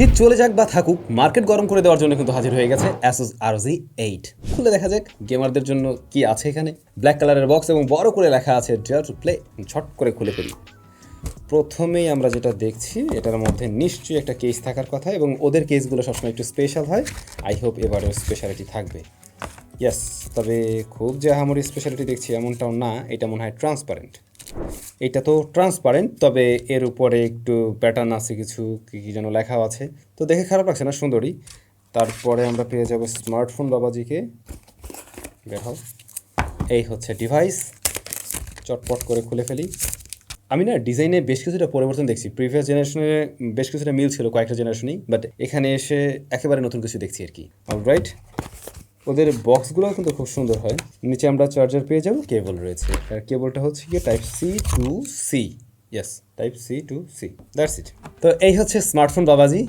শীত চলে যাক বা থাকুক, মার্কেট গরম করে দেওয়ার জন্য কিন্তু হাজির হয়ে গেছে অ্যাসুস আরজি এইট খুলে দেখা যাক গেমারদের জন্য কি আছে এখানে। ব্ল্যাক কালারের বক্স এবং বড় করে লেখা আছে ডেয়ার টু প্লে ছট করে খুলে ফেলি। প্রথমেই আমরা যেটা দেখছি, এটার মধ্যে নিশ্চয়ই একটা কেস থাকার কথা এবং ওদের কেসগুলো সবসময় একটু স্পেশাল হয়। আই হোপ এবারেও স্পেশালিটি থাকবে। ইয়াস তবে খুব যে আহামরি স্পেশালিটি দেখছি এমনটাও না, এটা মনে হয় ট্রান্সপারেন্ট এটা তো ট্রান্সপারেন্ট তবে এর উপরে একটু প্যাটার্ন আছে কিছু, কী কী যেন লেখাও আছে। তো দেখে খারাপ লাগছে না সুন্দরী তারপরে আমরা পেয়ে যাব স্মার্টফোন বাবাজিকে। বের এই হচ্ছে ডিভাইস চটপট করে খুলে ফেলি। আমি না ডিজাইনে বেশ কিছুটা পরিবর্তন দেখছি। প্রিভিয়াস জেনারেশনে বেশ কিছুটা মিল ছিল কয়েকটা জেনারেশনেই বাট এখানে এসে একেবারে নতুন কিছু দেখছি আর কি। রাইট ওদের বক্সগুলো কিন্তু খুব সুন্দর হয়। নিচে আমরা চার্জার পেয়ে যাব কেবল রয়েছে। আর কেবলটা হচ্ছে গিয়ে type C to C yes type C to C that's it তো এই হচ্ছে স্মার্টফোন বাবাজি।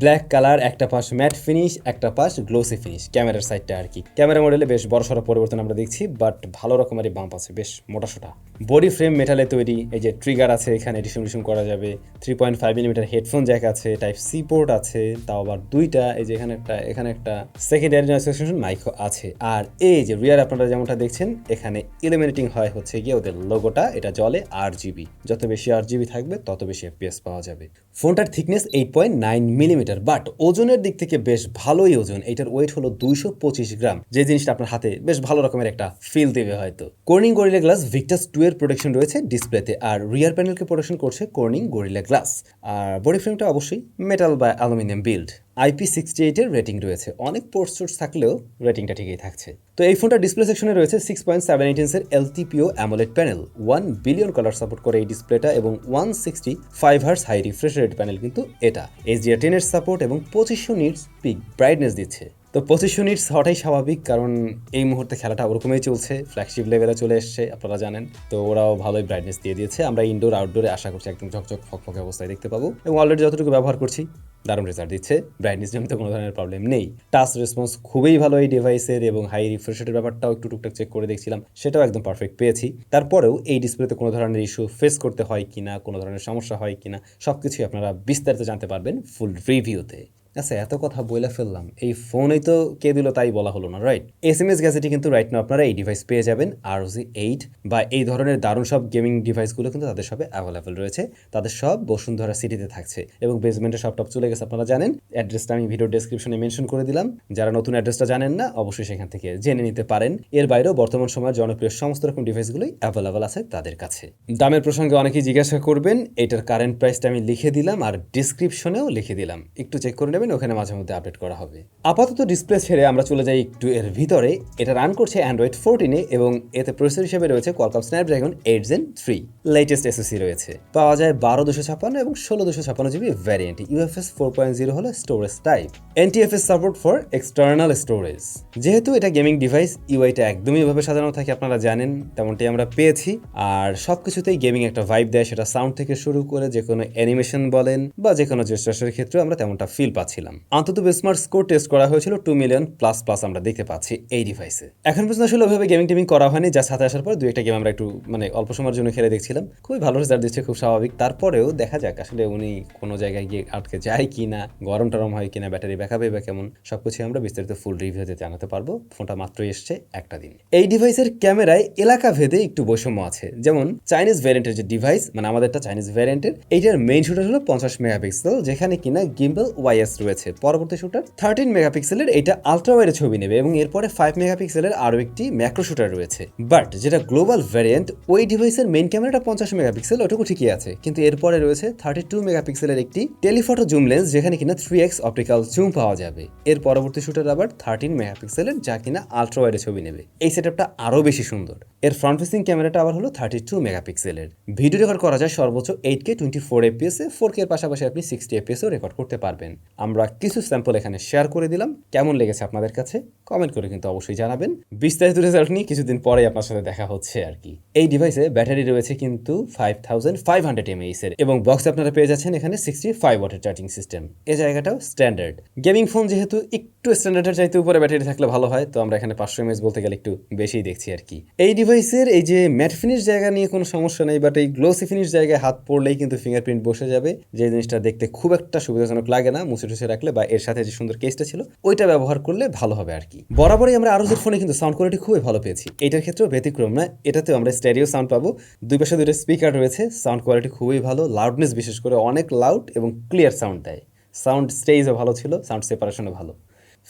ব্ল্যাক কালার একটা পাশ ম্যাট ফিনিশ একটা পাশ গ্লোসি ফিনিশ ক্যামেরার সাইডটা আর কি। ক্যামেরা মডেলে বেশ বড় সড়ো পরিবর্তন আমরা দেখছি বাট ভালো রকমেরই বাম্প আছে, বেশ মোটাসোটা বডি ফ্রেম মেটালে তৈরি, এই যে ট্রিগার আছে এখানে ডিসুম ডিসুম করা যাবে। Three point five millimetre headphone jack আছে টাইপ সি পোর্ট আছে, তাও আবার দুইটা, এই যে এখানে একটা এখানে একটা সেকেন্ডারি নয়েস মাইক্রো আছে। আর এই যে রিয়ার আপনারা যেমনটা দেখছেন, এখানে ইলিমিনেটিং হয় হচ্ছে গিয়ে ওদের লোগোটা এটা জলে আট জিবি যত বেশি আট জিবি থাকবে, তত বেশি এফপিএস পাওয়া যাবে। ফোনটার thickness eight point nine millimetre but ওজনের দিক থেকে বেশ ভালোই ওজন। এটার ওয়েট হলো দুইশো পঁচিশ গ্রাম। যে জিনিসটা আপনার হাতে বেশ ভালো রকমের একটা ফিল দেবে হয়তো। Corning Gorilla Glass Victus two এর প্রোটেকশন রয়েছে ডিসপ্লেতে আর রিয়ার প্যানেলকে প্রোডাকশন করছে কর্নিং গরিলা গ্লাস আর বডি ফ্রেমটা অবশ্যই মেটাল বা অ্যালুমিনিয়াম বিল্ড আইপি সিক্সটি এইটের রেটিং রয়েছে। অনেক পোর্ট সোর্স থাকলেও রেটিংটা ঠিকই থাকছে। তো এই ফোনটা ডিসপ্লে সেকশনে রয়েছে six point seven eight ইঞ্চের LTPO AMOLED panel one billion colour support করে এই ডিসপ্লেটা এবং one sixty five hertz high refresh rate panel কিন্তু এটা। এইচডিআর টেনের সাপোর্ট এবং পঁচিশশো নিটস পিক ব্রাইটনেস দিচ্ছে। তো পঁচিশশো নিটস হওয়াটাই স্বাভাবিক, কারণ এই মুহূর্তে খেলাটা ওরকমই চলছে। ফ্ল্যাগশিপ লেভেলে চলে এসছে, আপনারা জানেন। তো ওরাও ভালোই ব্রাইটনেস দিয়ে দিয়েছে। আমরা ইনডোর আউটডোরে আশা করছি একদম ঝকঝক, ফকফকে অবস্থায় দেখতে পাবো। এবং অলরেডি যতটুকু ব্যবহার করছি, দারুণ রেজাল্ট দিচ্ছে। ব্রাইটনেস জমিতে কোনো ধরনের প্রবলেম নেই। টাচ রেসপন্স খুবই ভালো এই ডিভাইসের এবং হাই রিফ্রেশের ব্যাপারটাও একটু টুকটাক চেক করে দেখছিলাম। সেটাও একদম পারফেক্ট পেয়েছি। তারপরেও এই ডিসপ্লেতে কোনো ধরনের ইস্যু ফেস করতে হয় কিনা, কোনো ধরনের সমস্যা হয় কিনা সব কিছুই আপনারা বিস্তারিত জানতে পারবেন ফুল রিভিউতে আচ্ছা এত কথা বলে ফেললাম। এই ফোনেই তো কে দিল তাই বলা হলো না রাইট এস এম এস গ্যাজেটি কিন্তু রাইট না আপনারা এই ডিভাইস পেয়ে যাবেন আর জি এইট বা এই ধরনের দারুণ সব গেমিং ডিভাইসগুলো কিন্তু তাদের সবে অ্যাভেলেবেল রয়েছে। তাদের সব বসুন্ধরা সিটিতে থাকছে এবং বেসমেন্টে সব টপ চলে গেছে, আপনারা জানেন। অ্যাড্রেসটা আমি ভিডিও ডেসক্রিপশনে মেনশন করে দিলাম। যারা নতুন অ্যাড্রেসটা জানেন না, অবশ্যই সেখান থেকে জেনে নিতে পারেন। এর বাইরেও বর্তমান সময়ের জনপ্রিয় সমস্ত রকম ডিভাইসগুলোই অ্যাভেলেবেল আছে তাদের কাছে। দামের প্রসঙ্গে অনেকেই জিজ্ঞাসা করবেন, এটার কারেন্ট প্রাইসটা আমি লিখে দিলাম আর ডিসক্রিপশনেও লিখে দিলাম। একটু চেক করে নেবেন ওখানে মাঝে মধ্যে আপডেট করা হবে। আপাতত ডিসপ্লে ছেড়ে আমরা চলে যাই একটু এর ভিতরে। এটা রান করছে অ্যান্ড্রয়েড ফোরটিনে এবং এতে প্রসেসর হিসেবে রয়েছে Qualcomm Snapdragon eight gen three latest SSC রয়েছে। পাওয়া যায় বারো দুশো ছাপ্পান্ন এবং ষোলো দুশো ছাপ্পান্ন GB variant UFS four point zero হলো storage type NTFS support for external storage যেহেতু এটা গেমিং ডিভাইস ইউআইটা একদমই এভাবে সাজানো থাকে, আপনারা জানেন, তেমনটি আমরা পেয়েছি। আর সব কিছুতেই গেমিং একটা ভাইব দেয়, সেটা সাউন্ড থেকে শুরু করে যে কোনো অ্যানিমেশন বলেন বা যে কোনো জেস্টার্সের ক্ষেত্রে আমরা তেমনটা ফিল পাচ্ছিলাম। অন্তত বেসমার্ট স্কোর টেস্ট করা হয়েছিল টু মিলিয়ন প্লাস প্লাস আমরা দেখতে পাচ্ছি এই ডিভাইসে এখন পর্যন্ত আসলে ওইভাবে গেমিং টেমিং করা হয়নি যা সাথে আসার পর দু একটা গেম আমরা একটু মানে অল্প সময়ের জন্য খেলে দেখছিলাম। খুবই ভালো রেজাল্ট দিচ্ছে, খুব স্বাভাবিক। তারপরেও দেখা যাক আসলে উনি কোনো জায়গায় গিয়ে আটকে যায় কি না গরম টরম হয় কিনা ব্যাটারি ব্যাকআপে বা কেমন সবকিছু আমরা বিস্তারিত ফুল রিভিউতে জানাতে পারব। ফোনটা মাত্রই এসছে একটা দিন। এই ডিভাইসের ক্যামেরায় এলাকা ভেদে একটু বৈষম্য আছে। যেমন চাইনিজ ভ্যারিয়েন্টের যে ডিভাইস মানে আমাদেরটা চাইনিজ ভ্যারিয়েন্টের এইটার মেইন শুটার হলো পঞ্চাশ মেগাপিক্সেল, যেখানে কিনা গিম্বল ওয়াইএস রয়েছে। পরবর্তী শুটার থার্টিন মেগাপিক্সেলের এটা আলট্রা ওয়াইডে ছবি নেবে এবং এরপরে ফাইভ মেগাপিক্সেলের আরও একটি ম্যাক্রো শুটার রয়েছে। বাট যেটা গ্লোবাল ভ্যারিয়েন্ট ওই ডিভাইসের মেইন ক্যামেরাটা পঞ্চাশ মেগাপিক্সেল ওটুকু ঠিকই আছে। কিন্তু এরপরে রয়েছে থার্টি টু মেগাপিক্সেলের একটি টেলিফটো জুম লেন্স যেখানে কিনা থ্রি এক্স অপটিক্যাল জুম পাওয়া যাবে। এর পরবর্তী শুটার আবার থার্টিন মেগাপিক্সেলের যা কিনা আলট্রা ওয়াইডে ছবি নেবে। এই সেট সেটআপটা আরও বেশি সুন্দর। এর ফ্রন্ট ফেসিং ক্যামেরাটা আবার হলো থার্টি টু মেগাপিক্সেলের ভিডিও রেকর্ড করা যায় সর্বোচ্চ এইট কে টোয়েন্টি ফোর এপিএসে ফোর কে এর পাশাপাশি আপনি সিক্সটি এপিএসও রেকর্ড করতে পারবেন। আমরা কিছু স্যাম্পল এখানে শেয়ার করে দিলাম। কেমন লেগেছে আপনাদের কাছে? কমেন্ট করে কিন্তু অবশ্যই জানাবেন। বিস্তারিত রেজাল্ট নিয়ে কিছুদিন পরে আপনার সাথে দেখা হচ্ছে আর কি। এই ডিভাইসে ব্যাটারি রয়েছে কিন্তু five thousand five hundred MH এর এবং বক্সে আপনারা পেয়ে যাচ্ছেন এখানে সিক্সটি ফাইভ ওয়াটের চার্জিং সিস্টেম এই জায়গাটাও স্ট্যান্ডার্ড গেমিং ফোন যেহেতু একটু একটু স্ট্যান্ডার্ডের চাইতে উপরে ব্যাটারি থাকলে ভালো হয়, তো আমরা এখানে পাঁচশো এমএস বলতে গেলে একটু বেশিই দেখছি আর কি। এই ডিভাইসের এই যে ম্যাট ফিনিশ জায়গা নিয়ে কোনো সমস্যা নেই বাট এই গ্লোসি ফিনিশ জায়গায় হাত পড়লেই কিন্তু ফিঙ্গারপ্রিন্ট বসে যাবে, যে জিনিসটা দেখতে খুব একটা সুবিধাজনক লাগে না মুছে টুছে রাখলে, বা এর সাথে যে সুন্দর কেসটা ছিল, ওইটা ব্যবহার করলে ভালো হবে আর কি। বরাবরই আমরা আরোজের ফোনে কিন্তু সাউন্ড কোয়ালিটি খুবই ভালো পেয়েছি, এটার ক্ষেত্রেও ব্যতিক্রম না, এটাতেও আমরা স্টেরিও সাউন্ড পাবো। দুই পাশে দুটো স্পিকার রয়েছে সাউন্ড কোয়ালিটি খুবই ভালো লাউডনেস বিশেষ করে অনেক লাউড এবং ক্লিয়ার সাউন্ড দেয়। সাউন্ড স্টেজও ভালো ছিল সাউন্ড সেপারেশনও ভালো।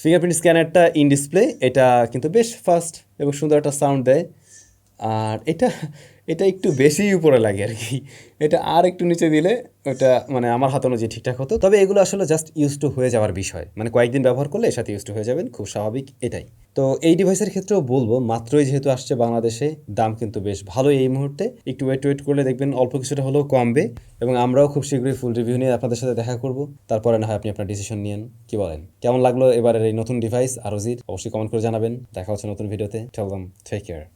ফিঙ্গারপ্রিন্ট স্ক্যানারটা ইন ডিসপ্লে এটা কিন্তু বেশ ফাস্ট এবং সুন্দর একটা সাউন্ড দেয়। আর এটা এটা একটু বেশি উপরে লাগে আর কি। এটা আর একটু নিচে দিলে ওটা মানে আমার হাত অনুযায়ী ঠিকঠাক হতো। তবে এগুলো আসলে জাস্ট ইউজ টু হয়ে যাওয়ার বিষয়। মানে কয়েকদিন ব্যবহার করলে এর সাথে ইউজ টু হয়ে যাবেন, খুব স্বাভাবিক এটাই। তো এই ডিভাইসের ক্ষেত্রেও বলব, মাত্রই যেহেতু আসছে বাংলাদেশে, দাম কিন্তু বেশ ভালোই এই মুহূর্তে। একটু ওয়েট ওয়েট করলে দেখবেন অল্প কিছুটা হলেও কমবে এবং আমরাও খুব শীঘ্রই ফুল রিভিউ নিয়ে আপনাদের সাথে দেখা করব। তারপরে না হয় আপনি আপনার ডিসিশন নিয়েন। কি বলেন? কেমন লাগল এবারের এই নতুন ডিভাইস আরোজির? অবশ্যই কমেন্ট করে জানাবেন। দেখা হচ্ছে নতুন ভিডিওতে টেল দেম টেক কেয়ার